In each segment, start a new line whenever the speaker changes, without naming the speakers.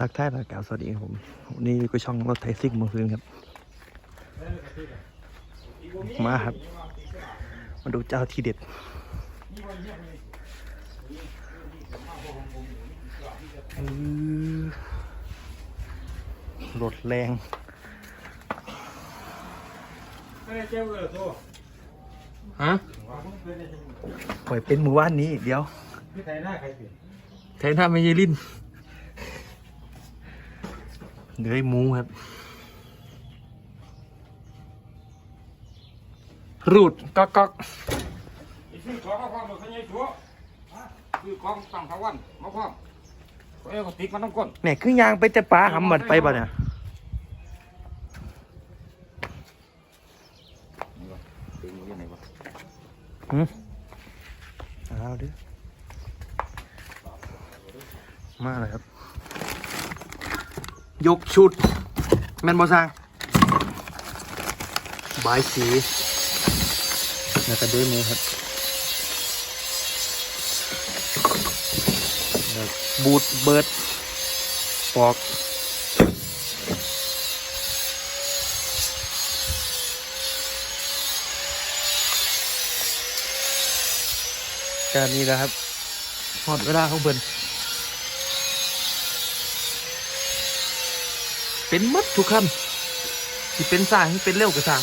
ทักทายนะกล่าวสวัสดีครับผมวันนี้ก็ช่องรถไทยซิ่งเมืองพื้นครับ มาครับ มาดูเจ้าที่เด็ดอือรถแรงฮะปล่อยเป็นหมู่บ้านนี้ เดี๋ยว
พี่ไทยหน้าใครเปลี่ยน
ไทยหน้าไม่ใช่ลิ้น เนื้อหมูครับ รูดก๊อกก๊อก
ซื้อของมาพร้อมเลยเขาใหญ่ชัวซื้อของสั่งทวันมาพร้อมเขาเอากระติกมันต้องก้น
เนี่ยคือยางไปแต่ปลาหำหมดไปป่ะเนี่ย
ติงอยู่ไหนวะ
หืมเอาดิมาเลยครับ ยกชุด แมนบอสร้างบายสีแล้วก็ด้วยหมูครับบูดเบิร์ดปอกการนี้นะครับหอดเวลาของเพิ่น เป็นมัดทุกคำที่เป็นสร้างที่เป็นเร็วกับสร้าง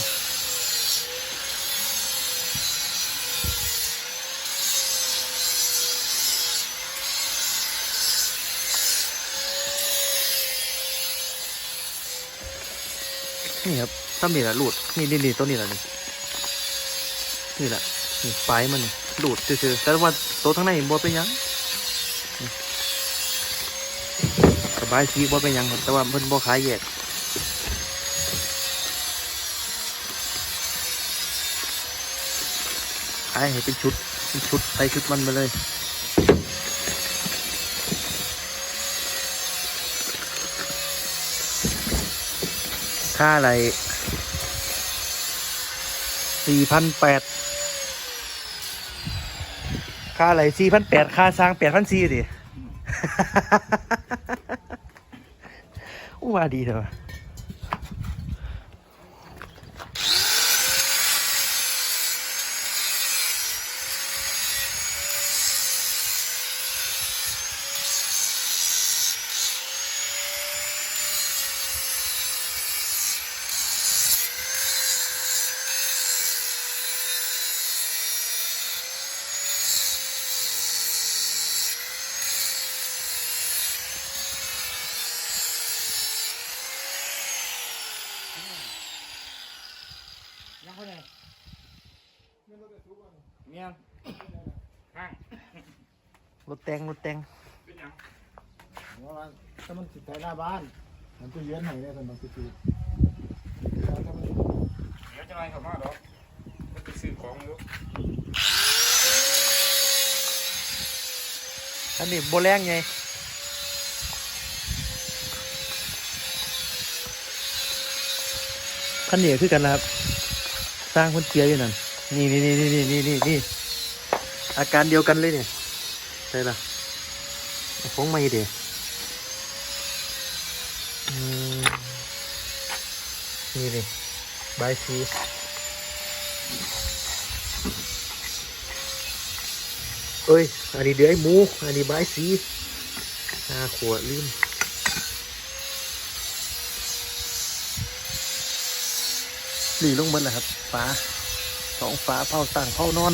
นี่ครับถ้ามีละหลุดนี่นี่นี่ตัวนี้แหละนี่นี่แหละนี่ปลายมันหลุดซื่อๆแต่ว่าตัวทั้างในบ่เป็นยังนี่ส บายสีบ่เป็นยังครับแต่ว่าเพิ่นบ่ขายแยกขายให้เป็นชุดเป็นชุดใส่ชุดมันไปเลยค่าอะไรสี่พันแปดค่าอะไรสี่พันแปดค่าสร้างแปดพันสี่ดิ ว่าดีเถอะ
ยังไงเมียนข้าง
รถแตงรถแตง
เป็นยัง
ว่าถ้ามันติดใจหน้าบ้าน มันจะเยือนไหนได้สำหรับติด
เดี๋ยวจะไล่เขามาดอกมันไปซื้อของอยู่
อันนี้โบแรงไงขันเหนียวคือกันนะครับส ร้างคนเกียร์อยู่นั่นนี่นี่นี่นี่นี่นี่นี่อาการเดียวกันเลยเนี่ยใช่ละฟงไม่เดียนี่นี่บซีเอ้ย อันนี้เดือยหมู อันนี้ใบซีห้าขวดลืม หลีลงมันนะครับฟ้าสองฟ้าเผาสั่งเผานอน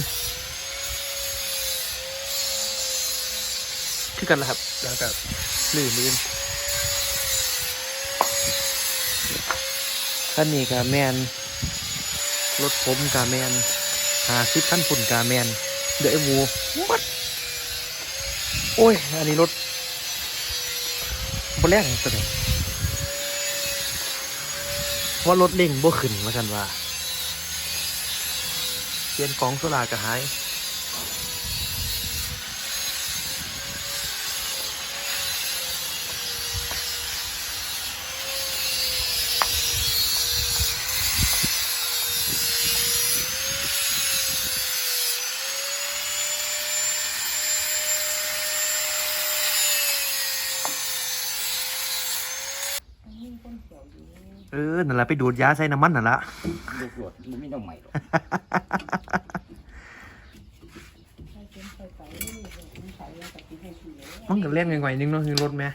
คือกันนะครับ แล้วก็หลีลืมท่านนี้กาแมนรถผมกาแมนหาซิปขั้นฝุ่นกาแมนเดือยหมูมัดโอ้ย อันนี้รถบ่แรงตัวนี้ ว่ารถเล่งบ่ขึ้นมากันว่าเปลี่ยนของโซลาก็หาย อ เออนั่นแหละไปดูดยาใส่น้ำมันนั่นละ
ลูกหลวดมันไม่ต้องใหม่หรอก
มันก็เล่นง่อยๆนึงเนาะคือรถแม่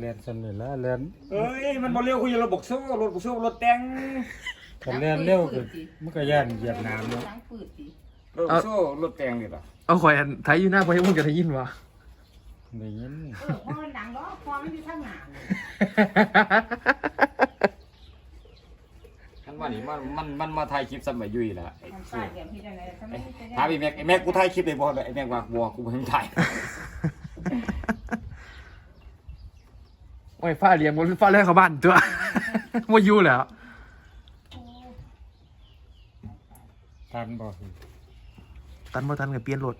เรียนสำเร็จแล้วเรียน
เอ้ยมันบ่เร็วคุยรถบกโซ่รถบกโซ่รถแตง
กันเรียนเร็วคือมันก็ย่านเหยียบน้ำเนาะ
ล้างปืดสิ
รถบกโซ่รถแตงนี่ล่ะ
เอาข่อยอันไทยอยู่หน้าพอยมันก็ได้ยินวะ
ได้ยิน
เออพอมันดังก็พอมันอยู่ข้างหน้าเลย
คั นว่านี่มันมันมันมาถ่ายคลิปซ้ำไปยุ่ยล่ะไอ้
มัน
โซ่
ใส่แบบที่ไหนทำไมไม่
ถามไอ้แม็กไอ้แม็กกูถ่ายคลิปได้บ่ไอ้แม็กว่าบัวกูบ่เห็นถ่าย
โอ้ยฟ้าเลี้ยงบนฟ้าเลี้ยงเขาบ้านตัวว่าอยู่แล้ว
ทันบ่
ตันบ่ตันกับเปลี่ยนรถ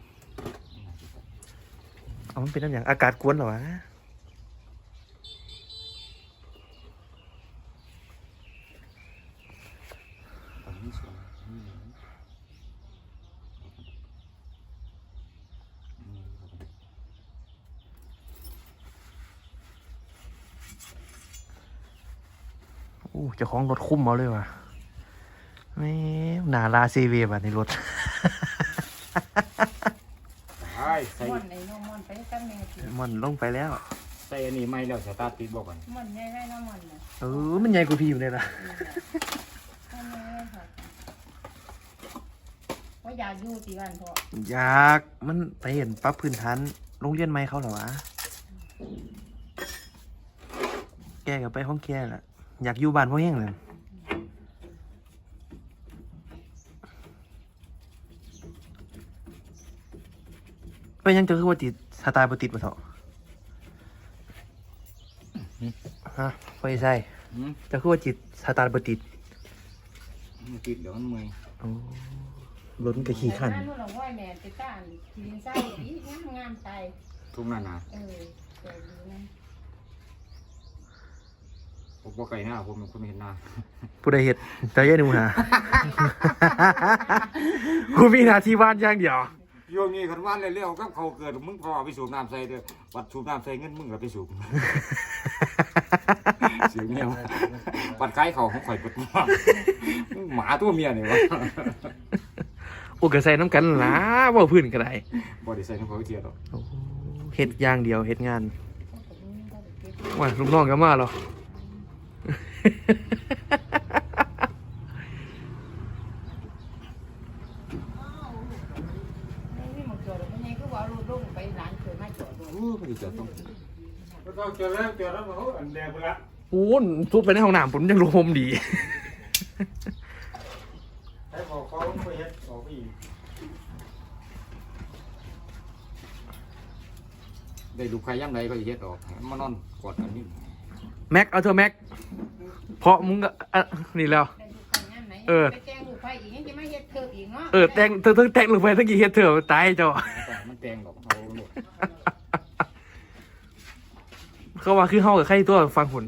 เอามันเป็นน้ำอย่างอากาศกวนเหรอวะ จ้าของรถคุ้มเอาเลยว่ะไม่หนาลาซีเวียบัดในรถ
ใช่ใส่
ม่อนในน้องม่อนไปตั้งแม่สิ
มันลงไปแล้ว
ใส่อันนี้ไม่แล้วสตาร์ทติดบ่ก่อน
ม่อนใหญ่ได้น้องม่อนนะ
เออ มันใหญ่กว่าพี่อยู่เลยล่ะ
ม่อนใหญ่ได้ค่ะว่าอยากอยู่ตีวันพอ
อยากมันไปเห็นปรับพื้นฐานโรงเรียนใหม่เขาเหรอวะ แกกับไปห้องแกแหละ อยากอยู่บ้านพ่อแห้งเลยไปยังจะคือว่าติดสไตล์ปติดปะเถอะฮะไปใช่
หืม
จะคือว่าจิตสไตล์ปติด
มันติดเดี๋ยวมันเมื่อย
โอ้รถมันก็ขี่ขัน
แต่นั่นเราไหวแม่ไปต้านทีนไส้อีงามงามใจ
ทุ่งนานา
เออเดี๋ยวดูนะ
ผมบ่ไกลหน้าผมเป็นคนไม่เห็นหน้า
ผู้ใดเห็ดใจเย็นดูหา กูมีหน้าที่บ้านอย่างเดียว
โยมนี่คันว่าเร็วๆกับเขาเกิดมึงพอไปสูบน้ำใส่เด้อวัดสูบน้ำใส่เงินมึงก็ไปสูบ เสียงเมียวปัดไก่เขาของข่อยปวดมากมึงหมาตัวเมียนี่วะ
โอ้กระใส่น้ำกันล่ะเว่าพื้นก็ได้
บ่ได้ใส่น้ำเขาเทียดหรอก
โอ้เฮ็ดอย่างเดียวเฮ็ดงาน
เขาก็ดูนี่เขาก็เก็บ
ว่าลูกน้องก็มาหรอ
ไม่มีหมดจอดไม่ไงก็ว่ารูดลงไปร้านเคยมาจอ
ต้อง
ก็ต้องเจอแล้วเจอแล้วมันอันแดงไปละ
โอ้ทุบไปในห้องน้ำผมยังรู้ผมดี
ให้บอกเขาไปเฮ็ดบอกไปอีก
ได้ดูใครย่ำใดก็สิเฮ็ดออกให้มันมานอนกอดกันนี่
แม็ก เอาเถอะแม็ก เพราะมึงก็อะนี่แล้ว
ไปดูไปงานไหน
เออ
ไปแจ้งลูกไปอีกยังจะไม่เฮ็ดเธออีกเนาะ
เออแต่งเธอเธอแต่งลงไปทั้งกี่เฮ็ดเถอะตายเจ้า
แต่มันแตงดอกเอาโลด
เขาว่าคือเฮากับใครตัวฟังผล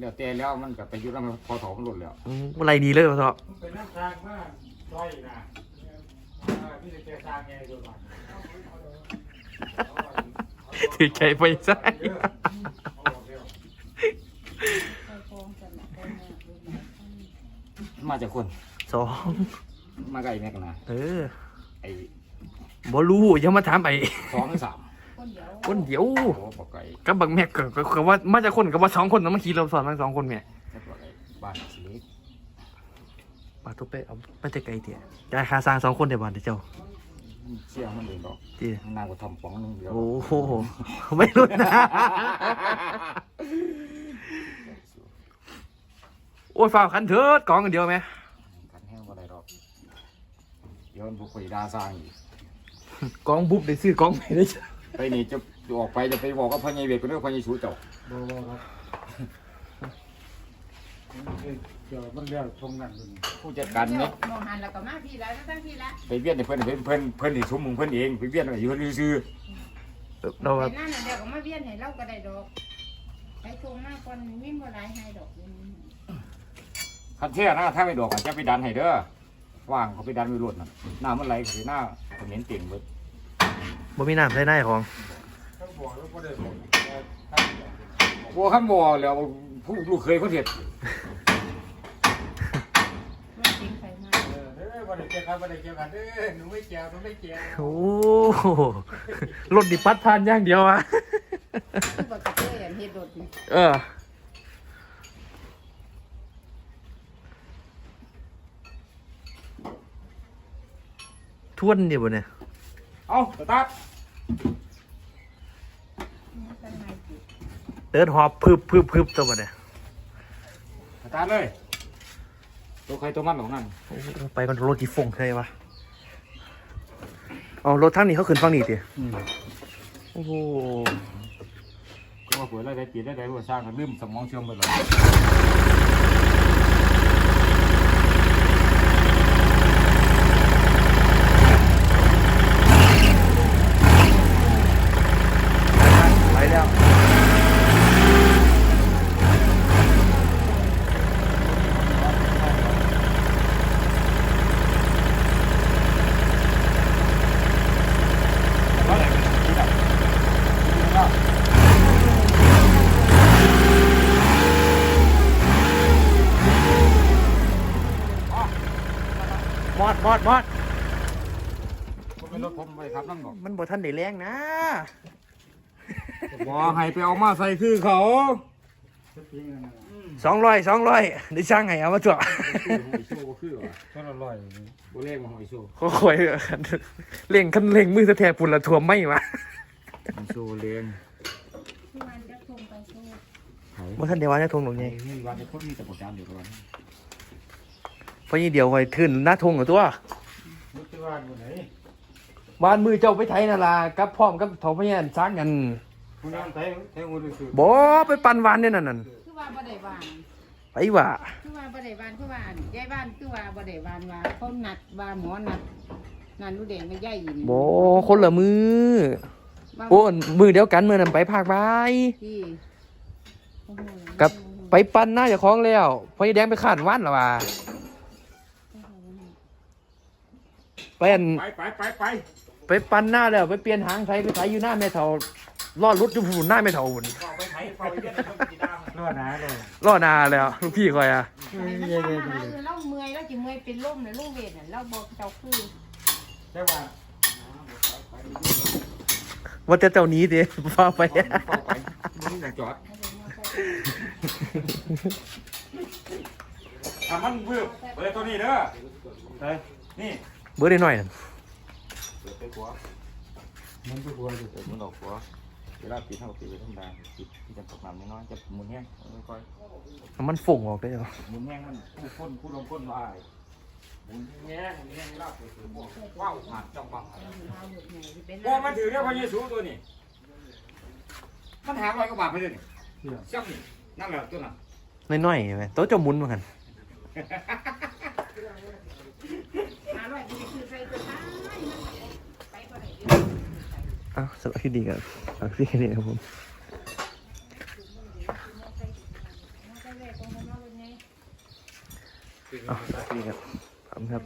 แล้วแต่แล้วมันก็ไปอยู่นำพอถอมันหลุดแล้ว
อืมอะไรดีเลยเถอะ
เป็นน้ำทางมากซอยนะพี่จะแกสร้างไงดูหน่อย
ถือใจไปใส่
ไปฟ้องกันนะไปมาดูหน่อย
มาจากคน
สอง
มาไกลแม็กนะ
เออ
ไอ้
บ่รู้อย่ามาถามไอ้
สองหรือสาม
คนเดียว
คนเดียว
โอ้บ่ไกล
กับบักแม็กก็ก็ก็ว่ามาจากคนกับว่าสองคนนะมาขี่เราสอนทั้งสองคนแม่
แค่บ่ไกลบ้านสีเล็ก
ปาทุบไปเอาไปแต่ไกลเตี้ยจ่ายค่าสร้างสองคนได้บ่เดี๋ยวเจ้า
เชี่ยมันเองดอก
เตี้ย
นางก็ทำป๋องนึงเดียว
โอ้โหไม่รู้นะ โอ้ยฝ่าวคันเถิดกองกันเดียวไหม
กันแห้งบ่ได้ดอกเดี๋ยวมันบุกไปด่าสร้างอีก
กองบุ๊บได้ซื้อกองไปได้จ้ะ
ไปนี่จะออกไปจะไปบอกกับพ่อใหญ่เวทก็เด้อพ่อใหญ่ชูเจ้า
บ่บ่ครับเดี๋ยวมันเรียกชงกันอยู่นี่
ผู้จัดการเนี่ย
มองหันแล้วก็มาพี่แล้วตั้งพี่ละ
ไปเวียนให้เพิ่นให้เพิ่นเพิ่นเพิ่นสิชุมมึงเพิ่นเองไปเวียนให้อยู่ซื่อ
เรา
ไป
แบบ
นั่นน่ะเดี๋ยวก็มาเวียนให้เราก็ได้ดอกไปทวงหน้าคนมีบ่หลายให้ดอก
ๆ คันเที่ยนะถ้าไม่ดอกอะจะไปดันให้เด้อว่างเขาไปดันไว้รถน่ะหน้ามันไหลสิหน้าเขาเห็นเต็มเบิด
บ่มีน้ำใส่ได้ของ
ทั้งบอกแล้วก็ได้บอก
บัวคำบ่แล้วผู้ลูกเคยเขาเห็ด
มันจริงไฟมา
เออเด้อบ่ได้เกี่ยวกันบ่ได้เกี่ยวกันเด้อหนูไม่เกี่ยวหนูไม่เกี่ยว
โอ้รถดิปัดผ่านอย่างเดียวอะ
คือบ่กระเทยอันเฮ็ดรถนี่
เอ วนเดียวบ่เนี่ย
เอาสตาร์ท
ข้างในสิ
เดินหอบพึบพึบพึบตัวบ่เนี่ย
สตาร์ทเลย ตัวใครตัวมันของนั่น
โอ้ไปกันรถกี่ฟงใช่ปะเอารถทั้งนี้เขาขึ้นฟังนี่ติโอ้โห
ก็ว่าเปิดอะไรได้ปีได้ได้ว่าสร้างกันลืมสมองเชื่อมไปเลย
ไปแล้ว มอดมอดมอด
ผมเป็นรถผมไปครับนั่งบอก
มันบ่ทันได้แรงนะ
บ อให้ไปเอามาใส่คือเขา
สองร้อยสองร้อยได้ช่างไงเอามาจ่อ
หอยโชว์คือวะ
ก็อร่อย
โบเล่มาหอยโชว์
เขาคอยเล่งคันเล่งมือสะแทกปุ่นละถั่วไม่มา
หอยโชว์เลี้ยง
ที่มันจะทงไปโซ่
บ่ทันได้ว่าจะทงหรอกไง
นี่วันนี้คนมีแต่โปรแกรมเดียวกัน
เพราะยี่เดียวไว้ขึ้นหน้าทงกับตัว
มุติว่านอยู่ไหน
บ้านมือเจ้าไปไทยนาลากับพร้อมกับเถาพญานสร้างกัน
คุณน้ำไทยไทยงูดูสิ
บ่ไปปั่นหวานเนี่ยนั่นนั่น
คือว่าบ่ได้วาน
ไปว่า
คือว่าบ่ได้วานคือว่ายายบ้านคือว่าบ่ได้วานว่าเขานัดว่าหมอนัดนันดูแดงกับยายยิน
บ่คนละมือ
ว่า
โอ้มือเดียวกันมือนั้นไปภาคบ่าย
ที่โอ้โห
กับไปปั่นหน้าเจ้าของแล้วพอยี่แดงไปขาดหว่านและว่าไปอัน
ไปไปไปไป
ไปปั่นหน้าแล้วไปเปลี่ยนหางไทยไปไทยอยู่หน้าแม่เฒ่า รอดรถอยู่ฝุ่นหน้าแม่เฒ่าฝุ่น
เฝ้าไปไทยเฝ้าไปเรียนต้องกีตาร์
รอดนะรอด
รอดหนาแล้วลูกพี่คอยอะ
ให้มันเข้ามาหาเออเราเมื่อยเราจิเมื่อยเป็นลมเลยลูกเวทน่ะเราบอกเจ้าคือ
ได้ว่า
ว่าจะเจ้าหนี้ดิพาไป
เฝ้าไปมึงอย่าจอดถ้ามันเบื่อเปิดตัวนี้เด้อ
ได้
นี่
เบอร์ได้หน่อยนั่น
เปิดไปหัว
มันก็ควรอยู่
เปิดมันออกหัว เวลาปิดเท่าปิดไปธรรมดาปิดที่จะตกน้ำน้อยๆจะหมุนแห้งค่อย
เอามันฝงออกได้เหรอ
ๆหมุนแห้งมันผู้คนผู้ลงคนมาหมุนแห้งหมุนแห้งเวลาเปิดเปิดพวกว้าวผ่านจังหวะโอ้มันถือเนี่ยพระเยซูตัวนี้มันหาร้อยกว่าบาทไปเลยนี่เชื่อมนี่นั่นแหละตัวนั้น
น้อยๆไหมโต๊ะเจ้าหมุนมากัน
อร่อยดีคือใส่ตัวท้ายไปบ่ได้
อ้าวสวัสดีครับฝากพี่นี่ครับผม
ใส่แรกของมันเอาเลยไง
อ้าวสวัสดีครับขอบคุณครับ